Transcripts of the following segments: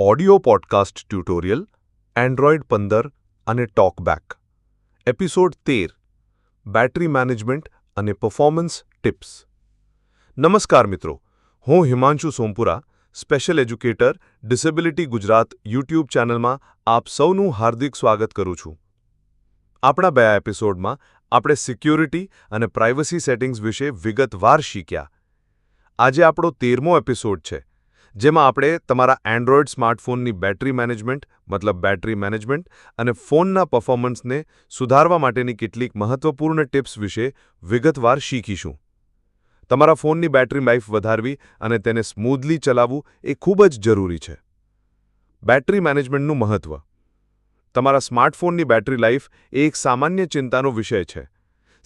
Audio podcast tutorial, Android પંદર અને TalkBack. Episode તેર, બેટરી મેનેજમેન્ટ અને પરફોર્મન્સ ટિપ્સ નમસ્કાર મિત્રો, હું Himanshu Sompura, special educator, disability Gujarat YouTube ચેનલમાં આપ સૌનું હાર્દિક સ્વાગત કરું છું. આપણા બે એપિસોડમાં આપણે સિક્યોરિટી અને પ્રાઇવસી સેટિંગ્સ વિશે વિગતવાર શીખ્યા. આજે આપણો તેરમો એપિસોડ છે. જેમાં આપણે તમારા એન્ડ્રોઇડ સ્માર્ટફોનની બેટરી મેનેજમેન્ટ મતલબ બેટરી મેનેજમેન્ટ અને ફોનના પરફોર્મન્સને સુધારવા માટેની કેટલીક મહત્વપૂર્ણ ટિપ્સ વિશે વિગતવાર શીખીશું. તમારા ફોનની બેટરી લાઈફ વધારવી અને તેને સ્મૂધલી ચલાવવું એ ખૂબ જ જરૂરી છે. બેટરી મેનેજમેન્ટનું મહત્વ. તમારા સ્માર્ટફોનની બેટરી લાઈફ એ એક સામાન્ય ચિંતાનો વિષય છે.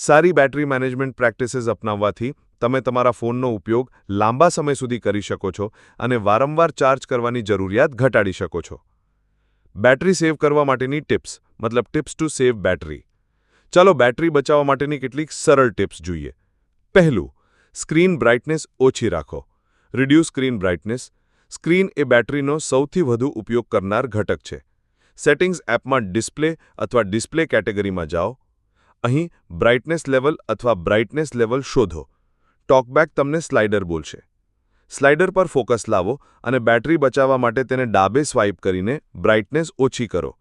સારી બેટરી મેનેજમેન્ટ પ્રેક્ટિસીસ અપનાવવાથી તમે તમારા ફોનનો ઉપયોગ લાંબા સમય સુધી કરી શકો છો અને વારંવાર ચાર્જ કરવાની જરૂરિયાત ઘટાડી શકો છો. બેટરી સેવ કરવા માટેની ટિપ્સ, મતલબ ટિપ્સ ટુ સેવ બેટરી. ચાલો બેટરી બચાવવા માટેની કેટલીક સરળ ટિપ્સ જોઈએ. પહેલું, સ્ક્રીન બ્રાઇટનેસ ઓછી રાખો. રિડ્યુસ સ્ક્રીન બ્રાઇટનેસ સ્ક્રીન એ બેટરીનો સૌથી વધુ ઉપયોગ કરનાર ઘટક છે. સેટિંગ્સ એપમાં ડિસ્પ્લે અથવા ડિસ્પ્લે કેટેગરીમાં જાઓ. અહીં બ્રાઇટનેસ લેવલ અથવા બ્રાઇટનેસ લેવલ શોધો. ટોકબેક તમને સ્લાઇડર બોલશે. સ્લાઇડર પર ફોકસ લાવો અને બેટરી બચાવવા માટે તેને ડાબે સ્વાઇપ કરીને બ્રાઇટનેસ ઓછી કરો.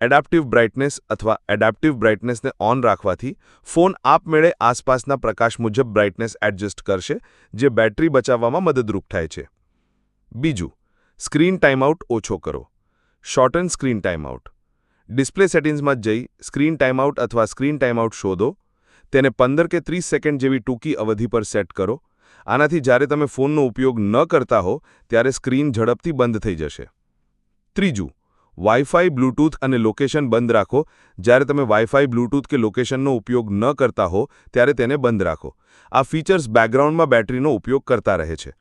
એડેપ્ટિવ બ્રાઇટનેસ અથવા એડેપ્ટિવ બ્રાઇટનેસને ઓન રાખવાથી ફોન આપમેળે આસપાસના પ્રકાશ મુજબ બ્રાઇટનેસ એડજસ્ટ કરશે, જે બેટરી બચાવવામાં મદદરૂપ થાય છે. બીજું સ્ક્રીન ટાઇમઆઉટ ઓછો કરો. શોર્ટન સ્ક્રીન ટાઈમઆઉટ ડિસ્પ્લે સેટિંગ્સમાં જઈ સ્ક્રીન ટાઈમઆઉટ અથવા સ્ક્રીન ટાઈમઆઉટ શોધો. તેને પંદર કે ત્રીસ સેકન્ડ જેવી ટૂંકી અવધિ પર સેટ કરો. આનાથી જ્યારે તમે ફોનનો ઉપયોગ ન કરતા હો, ત્યારે સ્ક્રીન ઝડપથી બંધ થઈ જશે. ત્રીજું વાઇફાઈ બ્લૂટૂથ અને લોકેશન બંધ રાખો. જ્યારે તમે વાઇફાઈ બ્લૂટૂથ કે લોકેશનનો ઉપયોગ ન કરતા હો, ત્યારે તેને બંધ રાખો. આ ફીચર્સ બેકગ્રાઉન્ડમાં બેટરીનો ઉપયોગ કરતા રહે છે.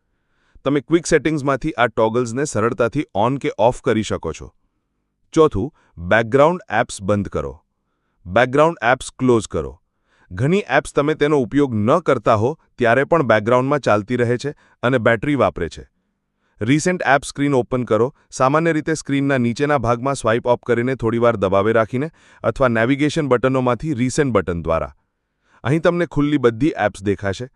તમે ક્વિક સેટિંગ્સમાંથી આ ટોગલ્સને સરળતાથી ઓન કે ઓફ કરી શકો છો. ચોથું બેકગ્રાઉન્ડ એપ્સ બંધ કરો. બેકગ્રાઉન્ડ એપ્સ ક્લોઝ કરો. ઘણી એપ્સ તમે તેનો ઉપયોગ ન કરતા હો, ત્યારે પણ બેકગ્રાઉન્ડમાં ચાલતી રહે છે અને બેટરી વાપરે છે. રિસેન્ટ એપ સ્ક્રીન ઓપન કરો. સામાન્ય રીતે સ્ક્રીનના નીચેના ભાગમાં સ્વાઇપ ઓફ કરીને થોડીવાર દબાવે રાખીને અથવા નેવિગેશન બટનોમાંથી રિસેન્ટ બટન દ્વારા. અહીં તમને ખુલ્લી બધી એપ્સ દેખાશે.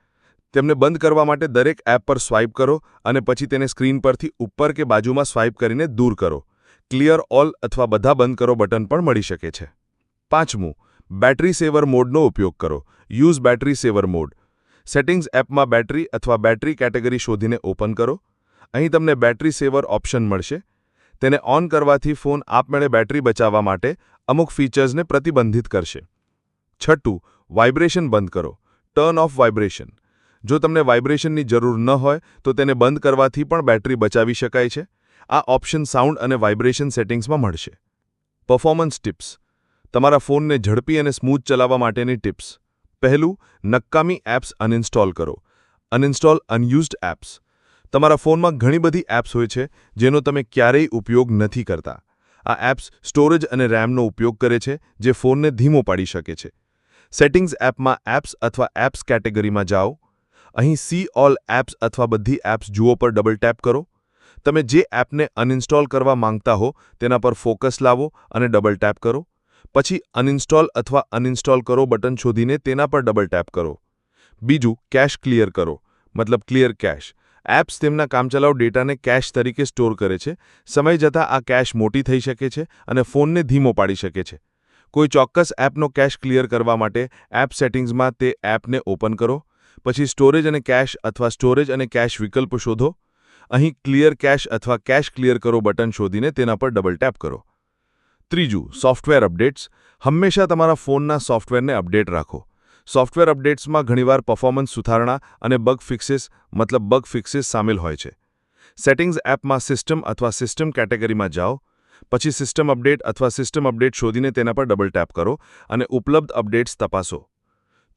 તેમને બંધ કરવા માટે દરેક એપ પર સ્વાઇપ કરો અને પછી તેને સ્ક્રીન પરથી ઉપર કે બાજુમાં સ્વાઇપ કરીને દૂર કરો. ક્લિયર ઓલ અથવા બધા બંધ કરો બટન પણ મળી શકે છે. પાંચમું, બેટરી સેવર મોડનો ઉપયોગ કરો. Use battery saver mode. Settings એપમાં બેટરી અથવા બેટરી કેટેગરી શોધીને ઓપન કરો. અહીં તમને બેટરી સેવર ઓપ્શન મળશે. તેને ઓન કરવાથી ફોન આપમેળે બેટરી બચાવવા માટે અમુક ફીચર્સને પ્રતિબંધિત કરશે. છઠ્ઠું, વાઇબ્રેશન બંધ કરો. Turn off vibration. જો તમને વાઇબ્રેશનની જરૂર ન હોય, તો તેને બંધ કરવાથી પણ બેટરી બચાવી શકાય છે. આ ઓપ્શન સાઉન્ડ અને વાઇબ્રેશન સેટિંગ્સમાં મળશે. પરફોર્મન્સ ટિપ્સ તમારા ફોનને ઝડપી અને સ્મૂથ ચલાવવા માટેની ટિપ્સ પહેલું, નક્કામી એપ્સ અનઇન્સ્ટોલ કરો. અનઇન્સ્ટોલ અનયુઝડ એપ્સ તમારા ફોનમાં ઘણી બધી એપ્સ હોય છે, જેનો તમે ક્યારેય ઉપયોગ નથી કરતા. આ એપ્સ સ્ટોરેજ અને રેમનો ઉપયોગ કરે છે, જે ફોનને ધીમો પાડી શકે છે. સેટિંગ્સ એપમાં એપ્સ અથવા એપ્સ કેટેગરીમાં જાઓ. અહીં સી ઓલ એપ્સ અથવા બધી એપ્સ જુઓ પર ડબલ ટેપ કરો. તમે જે એપને અનઇન્સ્ટોલ કરવા માંગતા હો, તેના પર ફોકસ લાવો અને ડબલ ટેપ કરો. પછી અનઇન્સ્ટોલ અથવા અનઇન્સ્ટોલ કરો બટન શોધીને તેના પર ડબલ ટેપ કરો. બીજું, કેશ ક્લિયર કરો. મતલબ ક્લિયર કેશ. એપ્સ તેમના કામચલાઉ ડેટાને કેશ તરીકે સ્ટોર કરે છે. સમય જતાં આ કેશ મોટી થઈ શકે છે અને ફોનને ધીમો પાડી શકે છે. કોઈ ચોક્કસ એપનો કેશ ક્લિયર કરવા માટે એપ સેટિંગ્સમાં તે એપને ઓપન કરો. પછી સ્ટોરેજ અને કેશ અથવા સ્ટોરેજ અને કેશ વિકલ્પ શોધો. અહીં ક્લિયર કેશ અથવા કેશ ક્લિયર કરો બટન શોધીને તેના પર ડબલ ટેપ કરો. ત્રીજું, સોફ્ટવેર અપડેટ્સ. હંમેશા તમારા ફોનના સોફ્ટવેરને અપડેટ રાખો. સોફ્ટવેર અપડેટ્સમાં ઘણીવાર પરફોર્મન્સ સુધારણા અને બગ ફિક્સિસ મતલબ બગ ફિક્સિસ સામેલ હોય છે. સેટિંગ્સ એપમાં સિસ્ટમ અથવા સિસ્ટમ કેટેગરીમાં જાઓ. પછી સિસ્ટમ અપડેટ અથવા સિસ્ટમ અપડેટ શોધીને તેના પર ડબલ ટેપ કરો અને ઉપલબ્ધ અપડેટ્સ તપાસો.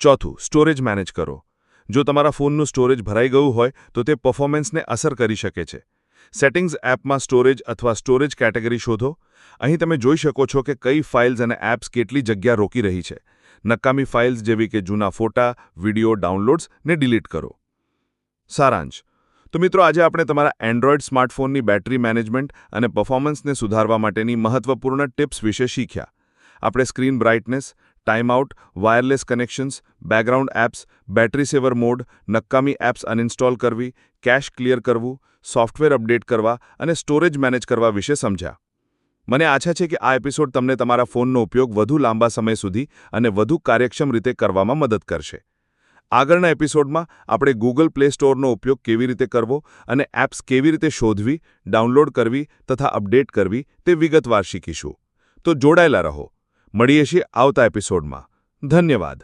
ચોથું સ્ટોરેજ મેનેજ કરો. જો તમારા ફોનનું સ્ટોરેજ ભરાઈ ગયું હોય, તો તે પરફોર્મન્સને અસર કરી શકે છે. સેટિંગ્સ એપમાં સ્ટોરેજ અથવા સ્ટોરેજ કેટેગરી શોધો. અહીં તમે જોઈ શકો છો કે કઈ ફાઇલ્સ અને એપ્સ કેટલી જગ્યા રોકી રહી છે. નકામી ફાઇલ્સ જેવી કે જૂના ફોટા, વિડિયો ડાઉનલોડ્સને ડિલીટ કરો. સારાંશ. તો મિત્રો, આજે આપણે તમારા એન્ડ્રોઇડ સ્માર્ટફોનની બેટરી મેનેજમેન્ટ અને પરફોર્મન્સને સુધારવા માટેની મહત્વપૂર્ણ ટિપ્સ વિશે શીખ્યા. આપણે screen brightness timeout wireless connections background apps battery saver mode નક્કામી apps uninstall કરવી કેશ ક્લિયર કરવું સોફ્ટવેર અપડેટ કરવા અને સ્ટોરેજ મેનેજ કરવા વિશે સમજ્યા. મને આશા છે કે આ એપિસોડ તમને તમારા ફોનનો ઉપયોગ વધુ લાંબા સમય સુધી અને વધુ કાર્યક્ષમ રીતે કરવામાં મદદ કરશે. આગળના એપિસોડમાં આપણે ગૂગલ પ્લે સ્ટોરનો ઉપયોગ કેવી રીતે કરવો અને એપ્સ કેવી રીતે શોધવી ડાઉનલોડ કરવી તથા અપડેટ કરવી તે વિગતવાર શીખીશું. તો જોડાયેલા રહો. મળીએ છીએ આવતા એપિસોડમાં. ધન્યવાદ.